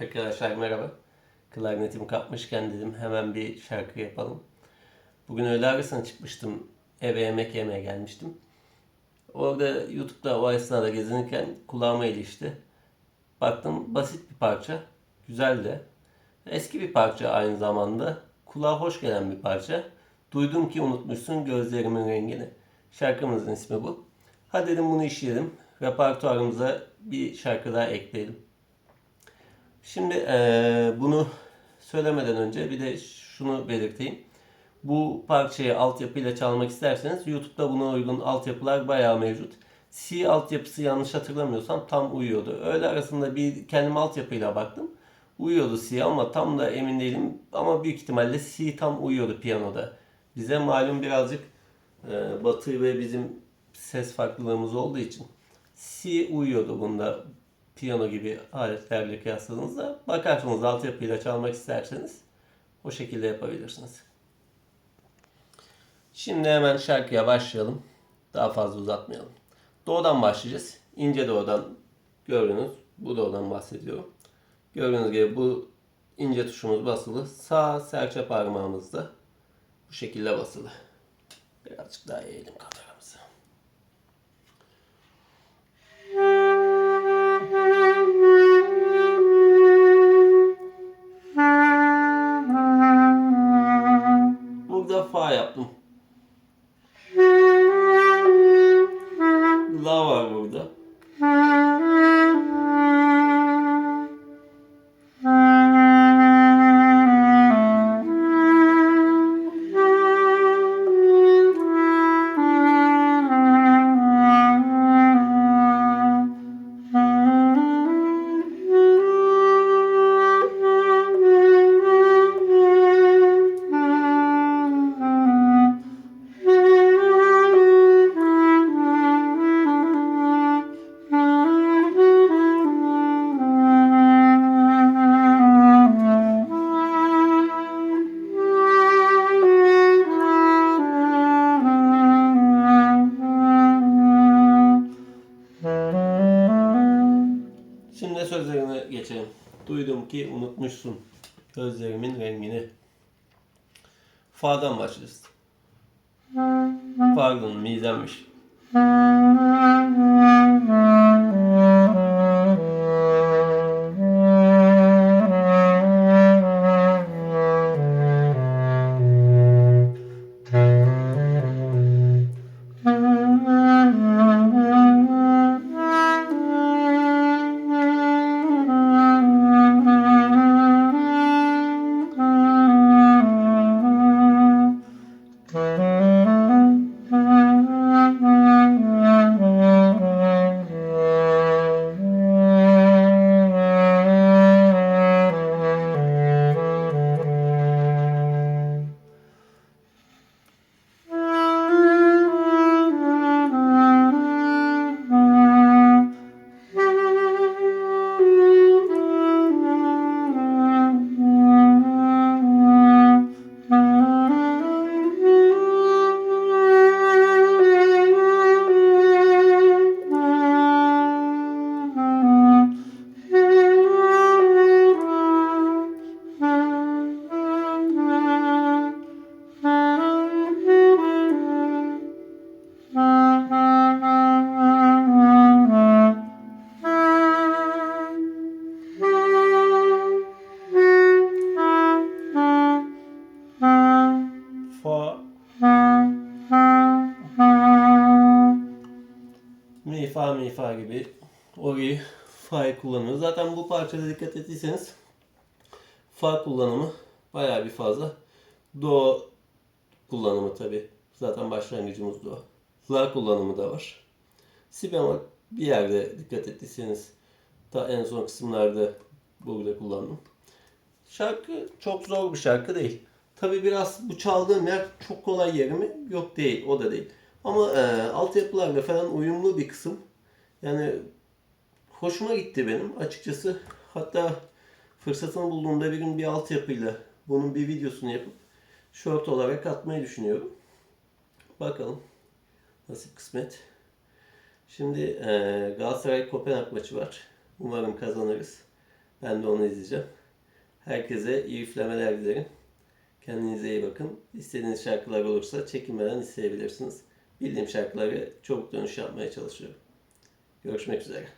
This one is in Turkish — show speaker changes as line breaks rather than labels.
Arkadaşlar merhaba. Klarnetimi kapmışken dedim hemen bir şarkı yapalım. Bugün öğle arasına çıkmıştım. Eve yemek yemeye gelmiştim. Orada YouTube'da o esnada gezinirken kulağıma ilişti. Baktım basit bir parça. Güzel de. Eski bir parça aynı zamanda. Kulağa hoş gelen bir parça. Duydum ki unutmuşsun gözlerimin rengini. Şarkımızın ismi bu. Hadi dedim bunu işleyelim. Repertuarımıza bir şarkı daha ekleyelim. Şimdi eee, bunu söylemeden önce bir de şunu belirteyim. Bu parçayı altyapıyla çalmak isterseniz YouTube'da buna uygun altyapılar bayağı mevcut. C altyapısı yanlış hatırlamıyorsam tam uyuyordu. Öğle arasında bir kendim altyapıyla baktım. Uyuyordu C ama tam da emin değilim. Ama büyük ihtimalle C tam uyuyordu piyanoda. Bize malum birazcık e, Batı ve bizim ses farklılığımız olduğu için C uyuyordu bunda piyano gibi aletlerle kıyasladığınızda. Bakarsınız altyapıyla çalmak isterseniz o şekilde yapabilirsiniz. Şimdi hemen şarkıya başlayalım. Daha fazla uzatmayalım. Doğudan başlayacağız. İnce doğudan gördünüz. Bu doğudan bahsediyorum. Gördüğünüz gibi bu ince tuşumuz basılı. Sağ serçe parmağımızda bu şekilde basılı. Birazcık daha eğelim kameramızı. Sözlerine geçelim. Duydum ki unutmuşsun gözlerimin rengini. Fa'dan başlıyoruz. Pardon, mi'denmiş. Mm-hmm. Fa mi fa gibi o'yu fa'yı kullanıyoruz. Zaten bu parçada dikkat ettiyseniz fa kullanımı bayağı bir fazla. Do kullanımı tabi. Zaten başlangıcımız do. La kullanımı da var. Si bemol bir yerde dikkat ettiyseniz ta en son kısımlarda burada kullandım. Şarkı çok zor bir şarkı değil. Tabi biraz bu çaldığım yer çok kolay yeri mi? Yok değil, o da değil. Ama e, altyapılarla falan uyumlu bir kısım. Yani hoşuma gitti benim açıkçası. Hatta fırsatını bulduğumda bir gün bir altyapıyla bunun bir videosunu yapıp short olarak atmayı düşünüyorum. Bakalım. Nasip kısmet. Şimdi e, Galatasaray Kopenhag maçı var. Umarım kazanırız. Ben de onu izleyeceğim. Herkese iyi üflemeler dilerim. Kendinize iyi bakın. İstediğiniz şarkılar olursa çekinmeden isteyebilirsiniz. Bildiğim şarkıları çabuk dönüş yapmaya çalışıyorum. Görüşmek üzere.